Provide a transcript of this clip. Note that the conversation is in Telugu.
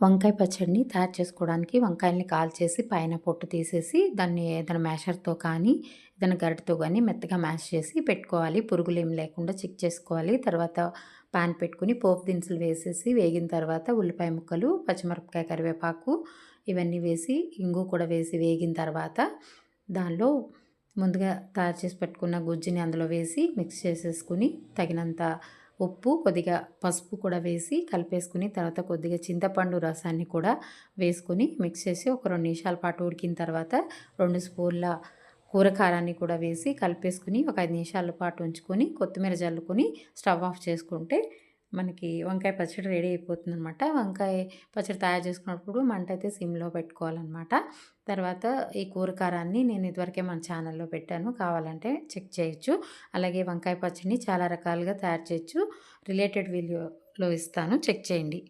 వంకాయ పచ్చడిని తయారు చేసుకోవడానికి వంకాయల్ని కాల్చేసి పైన పొట్టు తీసేసి దాన్ని ఏదైనా మ్యాషర్తో కానీ ఏదైనా గరిటతో కానీ మెత్తగా మ్యాష్ చేసి పెట్టుకోవాలి. పురుగులు ఏం లేకుండా చెక్ చేసుకోవాలి. తర్వాత పాన్ పెట్టుకుని పోపు దినుసులు వేసేసి వేగిన తర్వాత ఉల్లిపాయ ముక్కలు పచ్చిమిరపకాయ కరివేపాకు ఇవన్నీ వేసి ఇంగు కూడా వేసి వేగిన తర్వాత దానిలో ముందుగా తయారు చేసి పెట్టుకున్న గుజ్జుని అందులో వేసి మిక్స్ చేసేసుకుని తగినంత ఉప్పు కొద్దిగా పసుపు కూడా వేసి కలిపేసుకుని తర్వాత కొద్దిగా చింతపండు రసాన్ని కూడా వేసుకుని మిక్స్ చేసి ఒక రెండు నిమిషాల పాటు ఉడికిన తర్వాత రెండు స్పూన్ల కూరకారాన్ని కూడా వేసి కలిపేసుకుని ఒక ఐదు నిమిషాల పాటు ఉంచుకొని కొత్తిమీర జల్లుకొని స్టవ్ ఆఫ్ చేసుకుంటే మనకి వంకాయ పచ్చడి రెడీ అయిపోతుంది అనమాట వంకాయ పచ్చడి తయారు చేసుకున్నప్పుడు మంట అయితే సిమ్లో పెట్టుకోవాలన్నమాట. తర్వాత ఈ కూరకారాన్ని నేను ఇదివరకే మన ఛానల్లో పెట్టాను. కావాలంటే చెక్ చేయొచ్చు. అలాగే వంకాయ పచ్చడిని చాలా రకాలుగా తయారు చేయొచ్చు. రిలేటెడ్ వీడియోలో ఇస్తాను. చెక్ చేయండి.